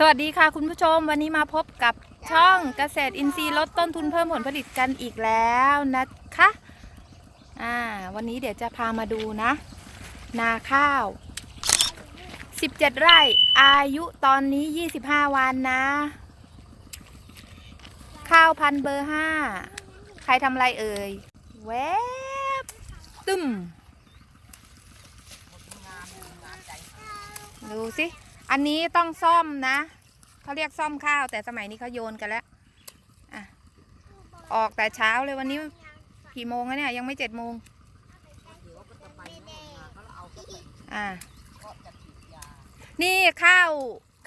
สวัสดีค่ะคุณผู้ชมวันนี้มาพบกับช่องเกษตรอินทรีย์ลดต้นทุนเพิ่มผลผลิตกันอีกแล้วนะคะอ่าวันนี้เดี๋ยวจะพามาดูนะ นาข้าว 17 ไร่อายุตอนนี้ 25 วันนะ ข้าวพันเบอร์ 5 ใครทำไรเอ่ยแวบตึมดูสิ อันนี้ต้องซ่อมนะเขาเรียกซ่อมข้าว แต่สมัยนี้เขาโยนกันแล้วอะออกแต่เช้าเลยวันนี้กี่โมงแล้วเนี่ยยังไม่เจ็ดโมงอะนี่ข้าว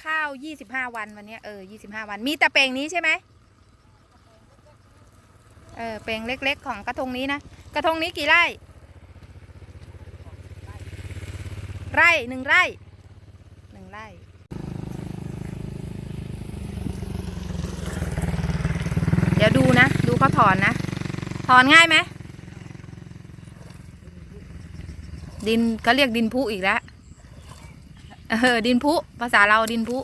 ข้าวยี่สิบห้าวันวันนี้เออยี่สิบห้าวันมีแต่เปลงนี้ใช่ไหมเออเปลงเล็ก ๆ ของกระทงนี้นะกระทงนี้กี่ไร่ ไร่หนึ่งไร่ ไร่เดี๋ยวดูนะ ดูเขาถอนนะ ถอนง่ายไหม ดินเขาเรียกดินพุอีกแล้ว เออ ดินพุ ภาษาเราดินพุ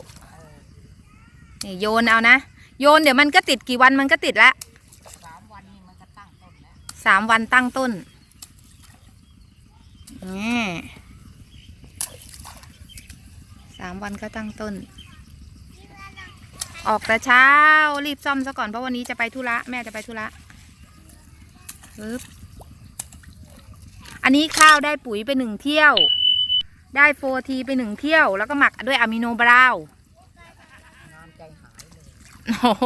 นี่โยนเอานะ โยนเดี๋ยวมันก็ติดกี่วันมันก็ติดละสามวันนี้มันก็ตั้งต้นแล้วสามวันตั้งต้นนี่ามวันก็ตั้งต้น ออกแต่เช้ารีบซ่อมซะก่อนเพราะวันนี้จะไปธุระแม่จะไปธุระปึ๊บอันนี้ข้าวได้ปุ๋ยไปหนึ่งเที่ยว ได้โฟทีไปหนึ่งเที่ยว แล้วก็หมักด้วยอะมิโนบราวน์งามใจหายเลยโอ้โห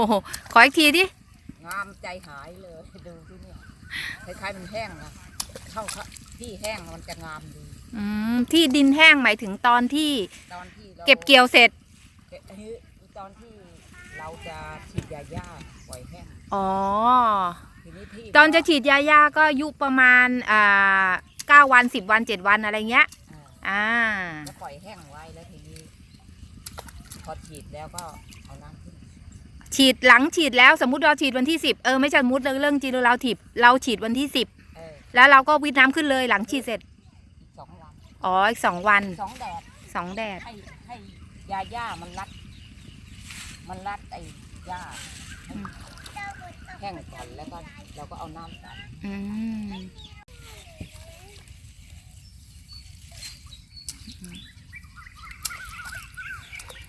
ขออีกทีดิงามใจหายเลยดูที่เนี่ยคล้ายๆมันแห้งนะเท่าที่แห้งมันจะงามดี อืมที่ดินแห้งหมายถึงตอนที่ตอนที่ราเก็บเกี่ยวเสร็จ เก็บเฮ้ยตอนที่เราจะฉีดยาหญ้าปล่อยแห้งอ๋อ ทีนี้ที่ตอนจะฉีดยาย่าก็อายุประมาณอ่าเก้าวันสิบวันเจ็ดวันอะไรเงี้ย อ่า อ่า แล้วปล่อยแห้งไว้แล้วทีนี้ พอฉีดแล้วก็เอาน้ำขึ้นฉีดหลังฉีดแล้วสมมติเราฉีดวันที่สิบเออไม่ใช่สมมติเรื่องจริงเราถีบเราฉีดวันที่สิบเออแล้วเราก็วิดน้ำขึ้นเลยหลังฉีดเสร็จอีก สองวันอ๋ออีกสองวันสองแดดสองแดดให้ให้ยาหญ้ามันรัด มันรัดไอ้หญ้าให้แห้งก่อนแล้วก็เราก็เอาน้ำใส่อืม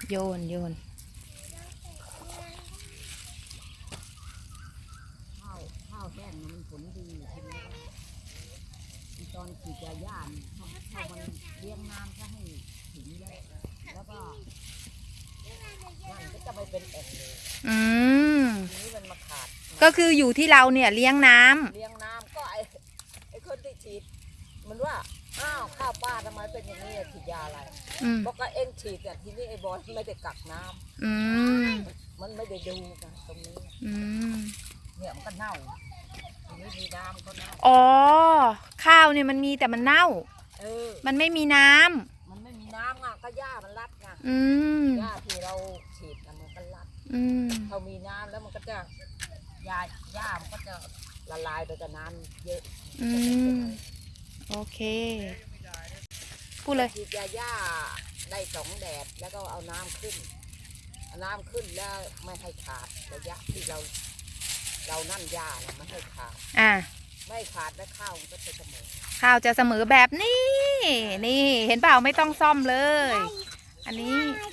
โยนโยนข้าวข้าวแห้งเนี่ยมันผลดีใช่ไหมอี ตอนฉีดยาหญ้าเนี่ยถ้าถ้ามันเลี้ยงน้ำก็ให้ถึงแล้วแล้วก็มันก็จะไม่เป็นแอ่งเลยอืม ทีนี้มันมาขาดก็คืออยู่ที่เราเนี่ยเลี้ยงน้ำเลี้ยงน้ำก็ไอ้ไอ้คนที่ฉีด มันว่าอ้าวข้าวป้าทำไมเป็นอย่างนี้อะฉีดยาอะไรอืม บอกว่าเอ็งฉีดอะทีนี้ไอ้บอลไม่ได้กักน้ำอืมมันไม่ได้ดูกันตรงนี้ อืม เนี่ยมันก็เน่า ทีนี้มีน้ำก็เน่าอ๋อ ข้าวเนี่ยมันมีแต่มันเน่า เออ มันไม่มีน้ำมันไม่มีน้ำอะก็หญ้ามันรัดไงอืม หญ้าที่เราฉีดน่ะมันก็รัดอืมพอมีน้ำแล้วมันก็จะหญ้าหญ้ามันก็จะละลายไปกับน้ำเยอะอืม โอเค พูดเลย ฉีดยาหญ้าได้สองแดดแล้วก็เอาน้ำขึ้นเอาน้ำขึ้นแล้วไม่ให้ขาดระยะที่เรา เรานั่นหญ้านะไม่ให้ขาดอะไม่ให้ขาดแล้วข้าวมันก็จะเสมอข้าวจะเสมอแบบนี้ นี่เห็นเปล่าไม่ต้องซ่อมเลย อันนี้ให้